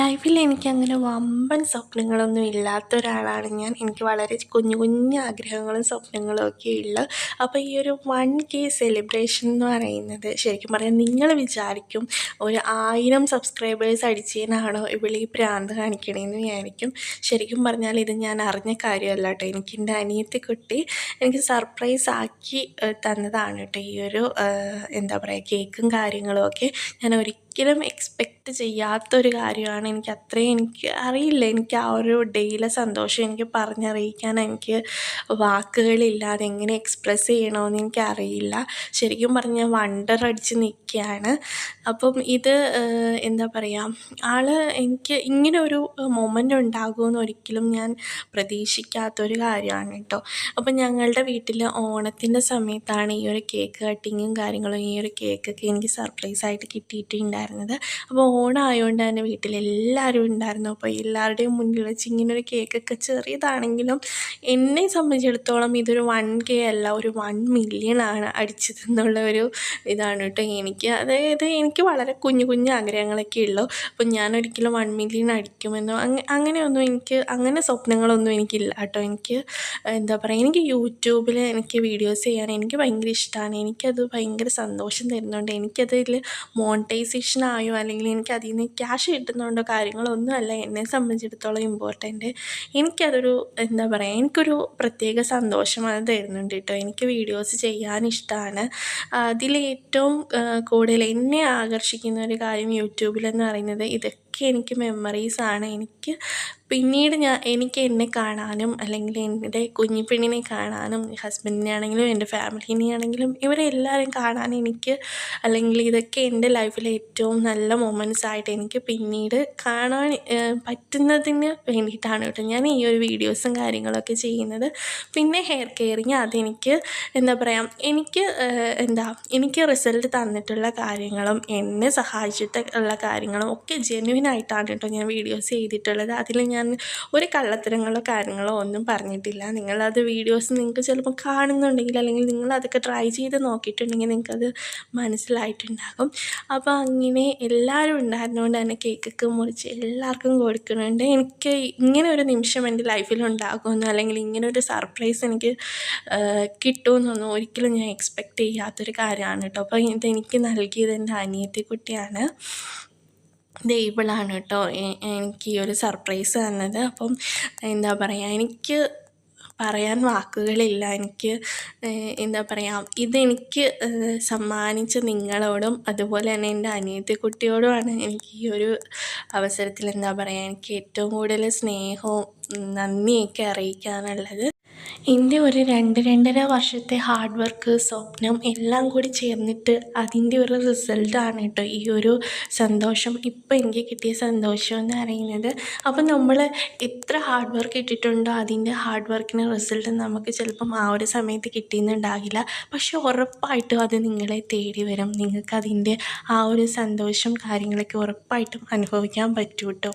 ലൈഫിൽ എനിക്കങ്ങനെ വമ്പൻ സ്വപ്നങ്ങളൊന്നും ഇല്ലാത്ത ഒരാളാണ് ഞാൻ. എനിക്ക് വളരെ കുഞ്ഞു കുഞ്ഞു ആഗ്രഹങ്ങളും സ്വപ്നങ്ങളും ഒക്കെ ഉള്ളു. അപ്പോൾ ഈ ഒരു വൺ കെ സെലിബ്രേഷൻ എന്ന് പറയുന്നത് ശരിക്കും പറഞ്ഞാൽ നിങ്ങൾ വിചാരിക്കും ഒരു ആയിരം സബ്സ്ക്രൈബേഴ്സ് അടിച്ചതിനാണോ ഇവിടെ ഈ പ്രാന്ത് കാണിക്കണേന്ന് വിചാരിക്കും. ശരിക്കും പറഞ്ഞാൽ ഇത് ഞാൻ അറിഞ്ഞ കാര്യമല്ല കേട്ടോ. എനിക്ക് എന്റെ അനിയത്തി കുട്ടി എനിക്ക് സർപ്രൈസ് ആക്കി തന്നതാണ് കേട്ടോ ഈ ഒരു എന്താ പറയുക കേക്കും കാര്യങ്ങളും ഒക്കെ ഞാൻ ഒരിക്കലും ഒരിക്കലും എക്സ്പെക്റ്റ് ചെയ്യാത്തൊരു കാര്യമാണ്. എനിക്ക് അത്രയും എനിക്ക് അറിയില്ല. എനിക്ക് ആ ഒരു ഡേയിലെ സന്തോഷം എനിക്ക് പറഞ്ഞറിയിക്കാൻ എനിക്ക് വാക്കുകളില്ല അതെങ്ങനെ എക്സ്പ്രസ് ചെയ്യണമെന്ന് എനിക്കറിയില്ല ശരിക്കും പറഞ്ഞാൽ വണ്ടർ അടിച്ച് നിൽക്കുകയാണ്. അപ്പം ഇത് എന്താ പറയുക ആൾ എനിക്ക് ഇങ്ങനെ ഒരു മൊമെന്റ് ഉണ്ടാകുമെന്ന് ഒരിക്കലും ഞാൻ പ്രതീക്ഷിക്കാത്തൊരു കാര്യമാണ് കേട്ടോ അപ്പം ഞങ്ങളുടെ വീട്ടിൽ ഓണത്തിന്റെ സമയത്താണ് ഈ ഒരു കേക്ക് കട്ടിങ്ങും കാര്യങ്ങളും ഈ ഒരു കേക്കൊക്കെ എനിക്ക് സർപ്രൈസായിട്ട് കിട്ടിയിട്ടുണ്ടായിരുന്നത്. ഉണ്ടായിരുന്നത്. അപ്പോൾ ഓണമായതുകൊണ്ട് തന്നെ വീട്ടിൽ എല്ലാവരും ഉണ്ടായിരുന്നു. അപ്പോൾ എല്ലാവരുടെയും മുന്നിൽ വെച്ച് ഇങ്ങനൊരു കേക്കൊക്കെ ചെറിയതാണെങ്കിലും എന്നെ സംബന്ധിച്ചിടത്തോളം ഇതൊരു വൺ കെ അല്ല ഒരു വൺ മില്യൺ ആണ് അടിച്ചതെന്നുള്ള ഒരു ഇതാണ് കേട്ടോ എനിക്ക്. അതായത് എനിക്ക് വളരെ കുഞ്ഞു കുഞ്ഞു ആഗ്രഹങ്ങളൊക്കെ ഉള്ളൂ. അപ്പോൾ ഞാൻ ഒരിക്കലും വൺ മില്യൺ അടിക്കുമെന്നോ അങ്ങനെയൊന്നും എനിക്ക് അങ്ങനെ സ്വപ്നങ്ങളൊന്നും എനിക്കില്ല കേട്ടോ. എനിക്ക് എന്താ പറയുക എനിക്ക് യൂട്യൂബിൽ എനിക്ക് വീഡിയോസ് ചെയ്യാൻ എനിക്ക് ഭയങ്കര ഇഷ്ടമാണ് എനിക്കത് ഭയങ്കര സന്തോഷം തരുന്നുണ്ട്. എനിക്കതിൽ മോണിറ്റൈസേഷൻ ആയോ അല്ലെങ്കിൽ എനിക്ക് അതിൽ നിന്ന് ക്യാഷ് കിട്ടുന്നുണ്ടോ കാര്യങ്ങളൊന്നുമല്ല എന്നെ സംബന്ധിച്ചിടത്തോളം ഇമ്പോർട്ടന്റ് എനിക്കതൊരു എന്താ പറയുക എനിക്കൊരു പ്രത്യേക സന്തോഷം അത് തരുന്നുണ്ട് കേട്ടോ. എനിക്ക് വീഡിയോസ് ചെയ്യാൻ ഇഷ്ടമാണ് അതിലേറ്റവും കൂടുതൽ എന്നെ ആകർഷിക്കുന്ന ഒരു കാര്യം യൂട്യൂബിലെന്ന് പറയുന്നത് ഇതൊക്കെ എനിക്ക് മെമ്മറീസാണ് എനിക്ക് പിന്നീട് ഞാൻ എനിക്ക് എന്നെ കാണാനും അല്ലെങ്കിൽ എന്റെ കുഞ്ഞിപ്പെണ്ണിനെ കാണാനും ഹസ്ബൻഡിനെ ആണെങ്കിലും എന്റെ ഫാമിലിനെ ആണെങ്കിലും ഇവരെ എല്ലാവരും കാണാൻ എനിക്ക് അല്ലെങ്കിൽ ഇതൊക്കെ എന്റെ ലൈഫിലെ ഏറ്റവും നല്ല മൊമെന്റ്സ് ആയിട്ട് എനിക്ക് പിന്നീട് കാണാൻ പറ്റുന്നതിന് വേണ്ടിയിട്ടാണ് കേട്ടോ ഞാൻ ഈ ഒരു വീഡിയോസും കാര്യങ്ങളൊക്കെ ചെയ്യുന്നത്. പിന്നെ ഹെയർ കെയറിങ് അതെനിക്ക് എന്താ പറയുക എനിക്ക് എന്താ എനിക്ക് റിസൾട്ട് തന്നിട്ടുള്ള കാര്യങ്ങളും എന്നെ സഹായിച്ചിട്ട് ഉള്ള കാര്യങ്ങളും ഒക്കെ ജെന്യുവിൻ ആയിട്ടാണ് കേട്ടോ ഞാൻ വീഡിയോസ് ചെയ്തിട്ടുള്ളത്. അതിൽ ഞാൻ ഞാൻ ഒരു കള്ളത്തരങ്ങളോ കാര്യങ്ങളോ ഒന്നും പറഞ്ഞിട്ടില്ല. നിങ്ങളത് വീഡിയോസ് നിങ്ങൾക്ക് ചിലപ്പോൾ കാണുന്നുണ്ടെങ്കിൽ അല്ലെങ്കിൽ നിങ്ങൾ അതൊക്കെ ട്രൈ ചെയ്ത് നോക്കിയിട്ടുണ്ടെങ്കിൽ നിങ്ങൾക്കത് മനസ്സിലായിട്ടുണ്ടാകും. അപ്പോൾ അങ്ങനെ എല്ലാവരും ഉണ്ടായിരുന്നുകൊണ്ട് തന്നെ കേക്കൊക്കെ മുറിച്ച് എല്ലാവർക്കും കൊടുക്കുന്നുണ്ട്. എനിക്ക് ഇങ്ങനെ ഒരു നിമിഷം എന്റെ ലൈഫിൽ ഉണ്ടാകുമെന്നോ അല്ലെങ്കിൽ ഇങ്ങനെ ഒരു സർപ്രൈസ് എനിക്ക് കിട്ടുമെന്നൊന്നും ഒരിക്കലും ഞാൻ എക്സ്പെക്റ്റ് ചെയ്യാത്തൊരു കാര്യമാണ് കേട്ടോ. അപ്പോൾ ഇതെനിക്ക് നൽകിയത് എന്റെ അനിയത്തി കുട്ടിയാണ് ദൈവളാണ് കേട്ടോ. എനിക്ക് ഈ ഒരു സർപ്രൈസ് തന്നത്. അപ്പം എന്താ പറയുക എനിക്ക് പറയാൻ വാക്കുകളില്ല. എനിക്ക് എന്താ പറയുക ഇതെനിക്ക് സമ്മാനിച്ച നിങ്ങളോടും അതുപോലെ തന്നെ എന്റെ അനിയത്തി കുട്ടിയോടുമാണ് എനിക്ക് ഈ ഒരു അവസരത്തിൽ എന്താ പറയുക എനിക്ക് ഏറ്റവും കൂടുതൽ സ്നേഹവും നന്ദിയൊക്കെ അറിയിക്കാനുള്ളത്. എന്റെ ഒരു രണ്ട് രണ്ടര വർഷത്തെ ഹാർഡ് വർക്ക് സ്വപ്നം എല്ലാം കൂടി ചേർന്നിട്ട് അതിന്റെ ഒരു റിസൾട്ടാണ് കേട്ടോ ഈ ഒരു സന്തോഷം. ഇപ്പോൾ എനിക്ക് കിട്ടിയ സന്തോഷം എന്ന് പറയുന്നത്. അപ്പോൾ നമ്മൾ എത്ര ഹാർഡ് വർക്ക് ഇട്ടിട്ടുണ്ടോ അതിന്റെ ഹാർഡ് വർക്കിന് റിസൾട്ട് നമുക്ക് ചിലപ്പം ആ ഒരു സമയത്ത് കിട്ടിയെന്നുണ്ടാകില്ല പക്ഷെ ഉറപ്പായിട്ടും അത് നിങ്ങളെ തേടി വരും. നിങ്ങൾക്ക് അതിന്റെ ആ ഒരു സന്തോഷം കാര്യങ്ങളൊക്കെ ഉറപ്പായിട്ടും അനുഭവിക്കാൻ പറ്റും കേട്ടോ.